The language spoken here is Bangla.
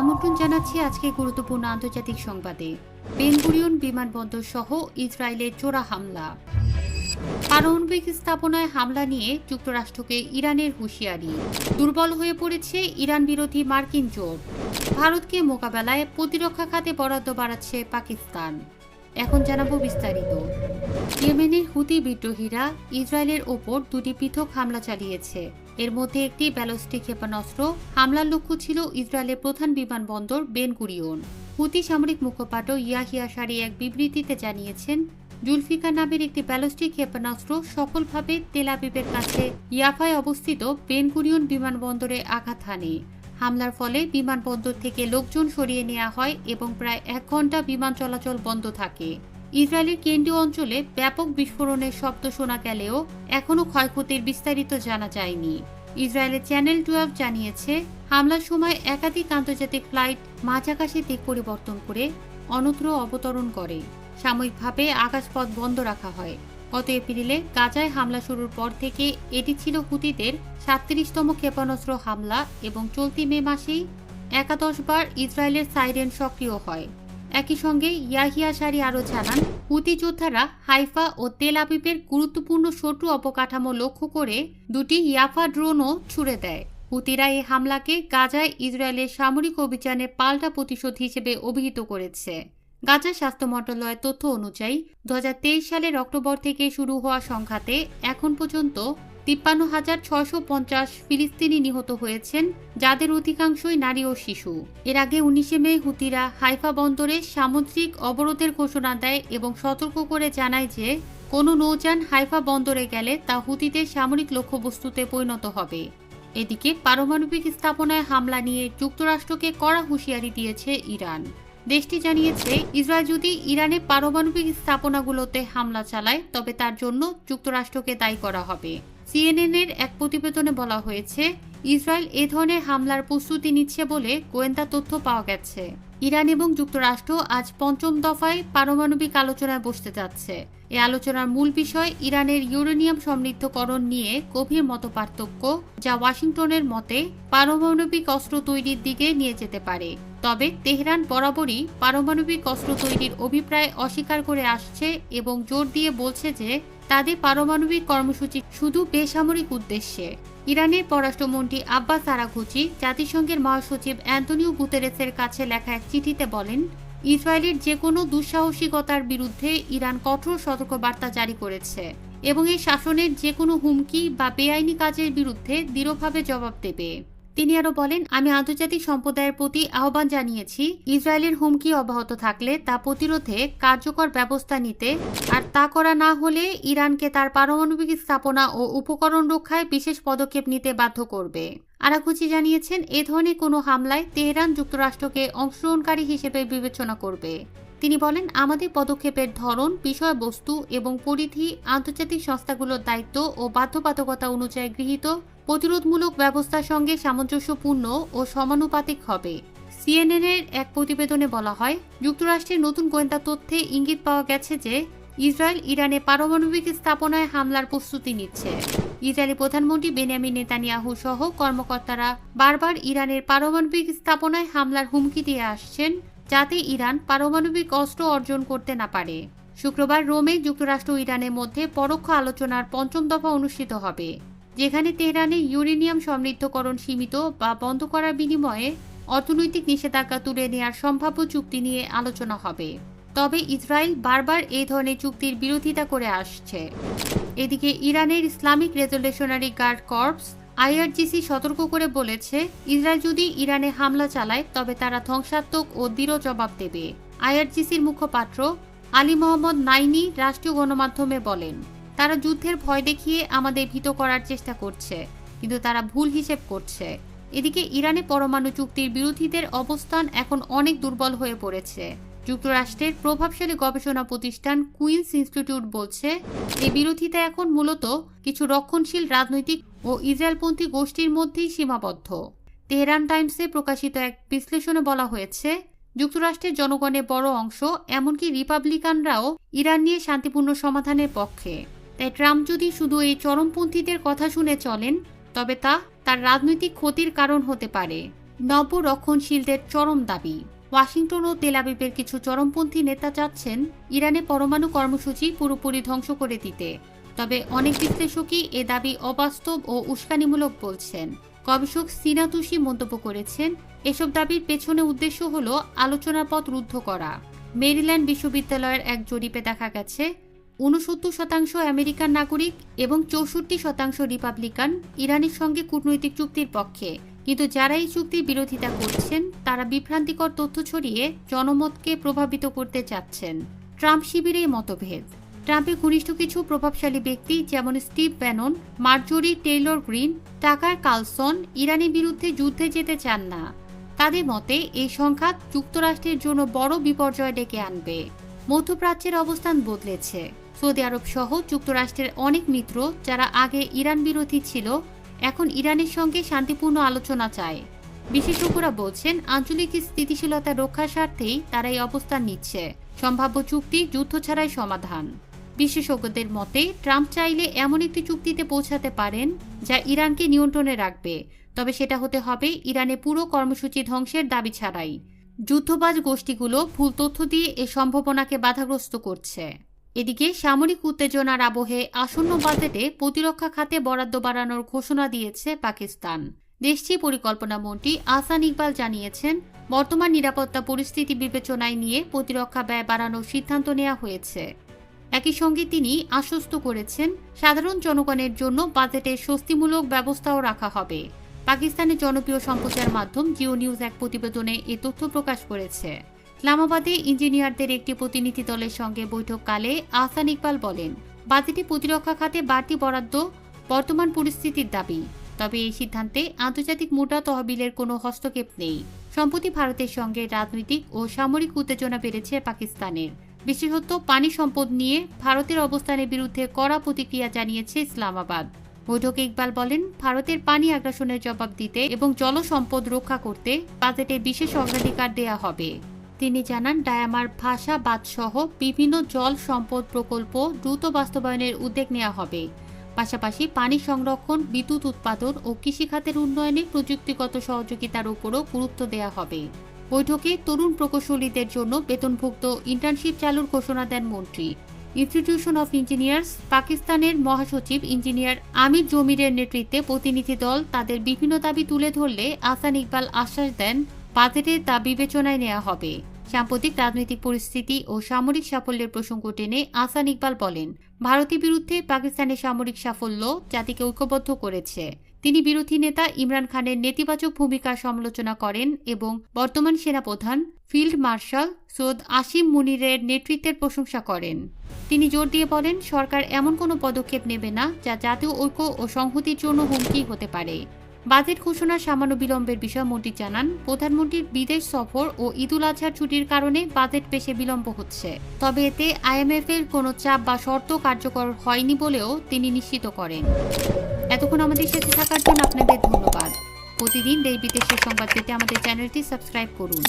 আমন্ত্রণ জানাচ্ছি আজকে গুরুত্বপূর্ণ আন্তর্জাতিক সংবাদে। বেনগুরিয়ন বিমানবন্দর সহ ইসরায়েলের চোরা হামলা। পারমাণবিক স্থাপনায় হামলা নিয়ে যুক্তরাষ্ট্রকে ইরানের হুঁশিয়ারি। দুর্বল হয়ে পড়েছে ইরান বিরোধী মার্কিন জোট। ভারতকে মোকাবেলায় প্রতিরক্ষা খাতে বরাদ্দ বাড়াচ্ছে পাকিস্তান। এখন জানাব বিস্তারিত। ইয়েমেনের হুতি বিদ্রোহীরা ইসরায়েলের ওপর দুটি পৃথক হামলা চালিয়েছে। এর মধ্যে একটি ব্যালিস্টিক ক্ষেপণাস্ত্র, হামলার লক্ষ্য ছিল ইসরায়েলের প্রধান বিমানবন্দর বেন গুরিয়ন। হুতি সামরিক মুখপাত্র ইয়াহিয়া সারি এক বিবৃতিতে জানিয়েছেন, জুলফিকার নামের একটি ব্যালিস্টিক ক্ষেপণাস্ত্র সফলভাবে তেল আবিবের কাছে ইয়াফায় অবস্থিত বেন গুরিয়ন বিমানবন্দরে আঘাত হানে। হামলার ফলে বিমানবন্দর থেকে লোকজন সরিয়ে নেওয়া হয় এবং প্রায় এক ঘণ্টা বিমান চলাচল বন্ধ থাকে। ইসরায়েলের কেন্দ্রীয় অঞ্চলে ব্যাপক বিস্ফোরণের শব্দ শোনা গেলেও এখনও ক্ষয়ক্ষতির বিস্তারিত জানা যায়নি। ইসরায়েলের চ্যানেল টুয়েলভ জানিয়েছে, হামলার সময় একাধিক আন্তর্জাতিক ফ্লাইট মাঝ আকাশে দিক পরিবর্তন করে অন্যত্র অবতরণ করে। সাময়িকভাবে আকাশপথ বন্ধ রাখা হয়। গত এপ্রিলে গাজায় হামলা শুরুর পর থেকে এটি ছিল হুতিদের সাতত্রিশতম ক্ষেপণাস্ত্র হামলা এবং চলতি মে মাসেই একাদশ বার ইসরায়েলের সাইরেন সক্রিয় হয়। একই সঙ্গে ইয়াহিয়া সারি আরও জানান, হুতি যোদ্ধারা হাইফা ও তেল আবিবের গুরুত্বপূর্ণ শত্রু অবকাঠামো লক্ষ্য করে দুটি ইয়াফা ড্রোনও ছুড়ে দেয়। হুতিরা এই হামলাকে গাজায় ইসরায়েলের সামরিক অভিযানের পাল্টা প্রতিশোধ হিসেবে অভিহিত করেছে। গাজা স্বাস্থ্য মন্ত্রণালয়ের তথ্য অনুযায়ী, দু হাজার তেইশ সালের অক্টোবর থেকে শুরু হওয়া সংঘাতে এখন পর্যন্ত তিপ্পান্ন হাজার ছয়শো পঞ্চাশ ফিলিস্তিনি নিহত হয়েছেন, যাদের অধিকাংশই নারী ও শিশু। এর আগে উনিশে মে হুতিরা হাইফা বন্দরে সামুদ্রিক অবরোধের ঘোষণা দেয় এবং সতর্ক করে জানায় যে, কোনো নৌযান হাইফা বন্দরে গেলে তা হুতিদের সামরিক লক্ষ্যবস্তুতে পরিণত হবে। এদিকে পারমাণবিক স্থাপনায় হামলা নিয়ে যুক্তরাষ্ট্রকে কড়া হুঁশিয়ারি দিয়েছে ইরান। দেশটি জানিয়েছে, ইসরায়েল যদি ইরানে পারমাণবিক স্থাপনাগুলোতে হামলা চালায়, তবে তার জন্য যুক্তরাষ্ট্রকে দায়ী করা হবে। সিএনএনের এক প্রতিবেদনে বলা হয়েছে, ইসরায়েল এ ধরনের হামলার প্রস্তুতি নিচ্ছে বলে গোয়েন্দা তথ্য পাওয়া গেছে। ইরান এবং যুক্তরাষ্ট্র আজ পঞ্চম দফায় পারমাণবিক আলোচনায় বসতে যাচ্ছে। এই আলোচনার মূল বিষয় ইরানের ইউরেনিয়াম সমৃদ্ধকরণ নিয়ে গভীর মতপার্থক্য, যা ওয়াশিংটনের মতে পারমাণবিক অস্ত্র তৈরির দিকে নিয়ে যেতে পারে। তবে তেহরান বরাবরই পারমাণবিক অস্ত্র তৈরির অভিপ্রায় অস্বীকার করে আসছে এবং জোর দিয়ে বলছে যে তাদের পারমাণবিক কর্মসূচি শুধু বেসামরিক উদ্দেশ্যে। ইরানের পররাষ্ট্রমন্ত্রী আব্বাস আরাঘুচি, জাতিসংঘের মহাসচিব অ্যান্টনিও গুতেরেসের কাছে লেখা এক চিঠিতে বলেন, ইসরায়েলের যে কোনো দুঃসাহসিকতার বিরুদ্ধে ইরান কঠোর সতর্কবার্তা জারি করেছে এবং এই শাসনের যে কোনো হুমকি বা বেআইনি কাজের বিরুদ্ধে দৃঢ়ভাবে জবাব দেবে। তিনি আরও বলেন, আমি আন্তর্জাতিক সম্প্রদায়ের প্রতি আহ্বান জানিয়েছি, ইসরায়েলের হুমকি অব্যাহত থাকলে তা প্রতিরোধে কার্যকর ব্যবস্থা নিতে, আর তা করা না হলে ইরানকে তার পারমাণবিক স্থাপনা ও উপকরণ রক্ষায় বিশেষ পদক্ষেপ নিতে বাধ্য করবে। আরাকুচি জানিয়েছেন, এ ধরনের কোনো হামলায় তেহরান যুক্তরাষ্ট্রকে অংশগ্রহণকারী হিসেবে বিবেচনা করবে। তিনি বলেন, আমাদের পদক্ষেপের ধরন, বিষয়বস্তু এবং পরিধি, আন্তর্জাতিক সংস্থাগুলোর দায়িত্ব ও বাধ্যবাধকতা অনুযায়ী গৃহীত। প্রতিরোধমূলক ব্যবস্থার সঙ্গে সামঞ্জস্যপূর্ণ ও সমানুপাতিক হবে। সিএনএনের এক প্রতিবেদনে বলা হয়, যুক্তরাষ্ট্রের নতুন গোয়েন্দা তথ্যে ইঙ্গিত পাওয়া গেছে যে, ইসরায়েল ইরানে পারমাণবিক স্থাপনায় হামলার প্রস্তুতি নিচ্ছে। ইসরায়েলি প্রধানমন্ত্রী বেনিয়ামিন নেতানিয়াহু সহ কর্মকর্তারা বারবার ইরানের পারমাণবিক স্থাপনায় হামলার হুমকি দিয়ে আসছেন যাতে ইরান পারমাণবিক অস্ত্র অর্জন করতে না পারে। শুক্রবার রোমে যুক্তরাষ্ট্র ইরানের মধ্যে পরোক্ষ আলোচনার পঞ্চম দফা অনুষ্ঠিত হবে। যেখানে তেহরানে ইউরেনিয়াম সমৃদ্ধকরণ সীমিত বা বন্ধ করার বিনিময়ে অর্থনৈতিক নিষেধাজ্ঞা তুলে নেওয়ার সম্ভাব্য চুক্তি নিয়ে আলোচনা হবে। তবে ইসরায়েল বারবার এই ধরনের চুক্তির বিরোধিতা করে আসছে। এদিকে ইরানের Islamic revolutionary guard corps IRGC সতর্ক করে বলেছে, ইসরায়েল যদি ইরানে হামলা চালায়, তবে তারা ধ্বংসাত্মক ও দৃঢ় জবাব দেবে। আইআরজিসির মুখপাত্র আলী মোহাম্মদ নাইনি রাষ্ট্রীয় গণমাধ্যমে বলেন। তারা যুদ্ধের ভয় দেখিয়ে আমাদের ভীত করার চেষ্টা করছে, কিন্তু তারা ভুল হিসেব করছে। এদিকে ইরানে পরমাণু চুক্তির বিরোধীদের অবস্থান এখন অনেক দুর্বল হয়ে পড়েছে। যুক্তরাষ্ট্রের প্রভাবশালী গবেষণা প্রতিষ্ঠান কুইন্স ইনস্টিটিউট বলছে, এই বিরোধিতা এখন মূলত কিছু রক্ষণশীল রাজনৈতিক ও ইসরায়েলপন্থী গোষ্ঠীর মধ্যেই সীমাবদ্ধ। তেহরান টাইমসে প্রকাশিত এক বিশ্লেষণে বলা হয়েছে, যুক্তরাষ্ট্রের জনগণের বড় অংশ, এমনকি রিপাবলিকানরাও ইরান নিয়ে শান্তিপূর্ণ সমাধানের পক্ষে। তাই ট্রাম্প যদি শুধু এই চরমপন্থীদের কথা শুনে চলেন, তবে তা তার রাজনৈতিক ক্ষতির কারণ হতে পারে। নব রক্ষণশীলদের চরম দাবি। ওয়াশিংটন ও তেলাবিবের কিছু চরমপন্থী নেতা চাচ্ছেন ইরানে পরমাণু কর্মসূচি পুরোপুরি ধ্বংস করে দিতে। তবে অনেক বিশ্লেষকই এ দাবি অবাস্তব ও উস্কানিমূলক বলছেন। গবেষক সিনাতুষি মন্তব্য করেছেন, এসব দাবির পেছনে উদ্দেশ্য হল আলোচনার পথ রুদ্ধ করা। মেরিল্যান্ড বিশ্ববিদ্যালয়ের এক জরিপে দেখা গেছে ঊনসত্তর শতাংশ আমেরিকান নাগরিক এবং চৌষট্টি শতাংশ রিপাবলিকান ইরানের সঙ্গে কূটনৈতিক চুক্তির পক্ষে। কিন্তু যারা এই চুক্তির বিরোধিতা করছেন, তারা বিভ্রান্তিকর তথ্য ছড়িয়ে জনমতকে প্রভাবিত করতে চাচ্ছেন। ট্রাম্প শিবিরে মতভেদ। ট্রাম্পের ঘনিষ্ঠ কিছু প্রভাবশালী ব্যক্তি যেমন Steve Bannon, Marjorie Taylor Greene, Tucker Carlson ইরানের বিরুদ্ধে যুদ্ধে যেতে চান না। তাদের মতে, এই সংঘাত যুক্তরাষ্ট্রের জন্য বড় বিপর্যয় ডেকে আনবে। মধ্যপ্রাচ্যের অবস্থান বদলেছে। সৌদি আরব সহ যুক্তরাষ্ট্রের অনেক মিত্র যারা আগে ইরান বিরোধী ছিল, এখন ইরানের সঙ্গে শান্তিপূর্ণ আলোচনা চায়। বিশেষজ্ঞরা বলছেন, আঞ্চলিক স্থিতিশীলতা রক্ষার স্বার্থেই তারা এই অবস্থান নিচ্ছে। সম্ভাব্য চুক্তি যুদ্ধ ছাড়াই সমাধান। বিশেষজ্ঞদের মতে, ট্রাম্প চাইলে এমন একটি চুক্তিতে পৌঁছাতে পারেন যা ইরানকে নিয়ন্ত্রণে রাখবে, তবে সেটা হতে হবে ইরানে পুরো কর্মসূচি ধ্বংসের দাবি ছাড়াই। যুদ্ধবাজ গোষ্ঠীগুলো ভুল তথ্য দিয়ে এ সম্ভাবনাকে বাধাগ্রস্ত করছে। এদিকে সামরিক উত্তেজনার আবহে আসন্ন বাজেটে প্রতিরক্ষা খাতে বরাদ্দ বাড়ানোর ঘোষণা দিয়েছে পাকিস্তান। দেশটির পরিকল্পনা মন্ত্রী আসান ইকবাল জানিয়েছেন, বর্তমান নিরাপত্তা পরিস্থিতি বিবেচনায় নিয়ে প্রতিরক্ষা ব্যয় বাড়ানোর সিদ্ধান্ত নেওয়া হয়েছে। একই সঙ্গে তিনি আশ্বস্ত করেছেন, সাধারণ জনগণের জন্য বাজেটে স্বস্তিমূলক ব্যবস্থাও রাখা হবে। পাকিস্তানের জনপ্রিয় সম্প্রচার মাধ্যম জিও নিউজ এক প্রতিবেদনে এ তথ্য প্রকাশ করেছে। ইসলামাবাদে ইঞ্জিনিয়ারদের একটি প্রতিনিধি দলের সঙ্গে বৈঠককালে আহসান ইকবাল বলেন, বাজেটে প্রতিরক্ষা খাতে বাড়তি বরাদ্দ, বর্তমান পরিস্থিতির দাবি। তবে এই সিদ্ধান্তে আন্তর্জাতিক মুদ্রা তহবিলের কোনো হস্তক্ষেপ নেই। সম্প্রতি ভারতের সঙ্গে রাজনৈতিক ও সামরিক উত্তেজনা বেড়েছে পাকিস্তানের। বিশেষত পানি সম্পদ নিয়ে ভারতের অবস্থানের বিরুদ্ধে কড়া প্রতিক্রিয়া জানিয়েছে ইসলামাবাদ। বৈঠকে ইকবাল বলেন, ভারতের পানি আগ্রাসনের জবাব দিতে এবং জল সম্পদ রক্ষা করতে বাজেটে বিশেষ অগ্রাধিকার দেয়া হবে। তিনি জানান, ডায়ামার ভাষা বাদসহ বিভিন্ন জল সম্পদ প্রকল্প দ্রুত বাস্তবায়নের উদ্যোগ নেওয়া হবে। পাশাপাশি পানি সংরক্ষণ, বিদ্যুৎ উৎপাদন ও কৃষিখাতের উন্নয়নে প্রযুক্তিগত সহযোগিতার উপরও গুরুত্ব দেওয়া হবে। বৈঠকে তরুণ প্রকৌশলীদের জন্য বেতনভুক্ত ইন্টার্নশিপ চালুর ঘোষণা দেন মন্ত্রী। ইনস্টিটিউশন অফ ইঞ্জিনিয়ার্স, পাকিস্তানের মহাসচিব ইঞ্জিনিয়ার আমির জমিরের নেতৃত্বে প্রতিনিধি দল তাদের বিভিন্ন দাবি তুলে ধরলে আসান ইকবাল আশ্বাস দেন বাজেটে তা বিবেচনায় নেওয়া হবে। সাম্প্রতিক রাজনৈতিক পরিস্থিতি ও সামরিক সাফল্যের প্রসঙ্গ টেনে আসান ইকবাল বলেন, ভারতের বিরুদ্ধে পাকিস্তানের সামরিক সাফল্য জাতিকে ঐক্যবদ্ধ করেছে। তিনি বিরোধী নেতা ইমরান খানের নেতিবাচক ভূমিকার সমালোচনা করেন এবং বর্তমান সেনাপ্রধান, ফিল্ড মার্শাল সৈয়দ আসিম মুনিরের নেতৃত্বের প্রশংসা করেন। তিনি জোর দিয়ে বলেন, সরকার এমন কোনো পদক্ষেপ নেবে না যা জাতীয় ঐক্য ও সংহতির জন্য হুমকি হতে পারে। বাজেট ঘোষণার সামান্য বিলম্বের বিষয়ে মন্ত্রী জানান, প্রধানমন্ত্রীর বিদেশ সফর ও ঈদুল আজহার ছুটির কারণে বাজেট পেশে বিলম্ব হচ্ছে। তবে এতে আইএমএফ এর কোনো চাপ বা শর্ত কার্যকর হয়নি বলেও তিনি নিশ্চিত করেন। এতক্ষণ আমাদের সাথে থাকার জন্য আপনাদের ধন্যবাদ। প্রতিদিন দেশ বিদেশের সংবাদ পেতে আমাদের চ্যানেলটি সাবস্ক্রাইব করুন।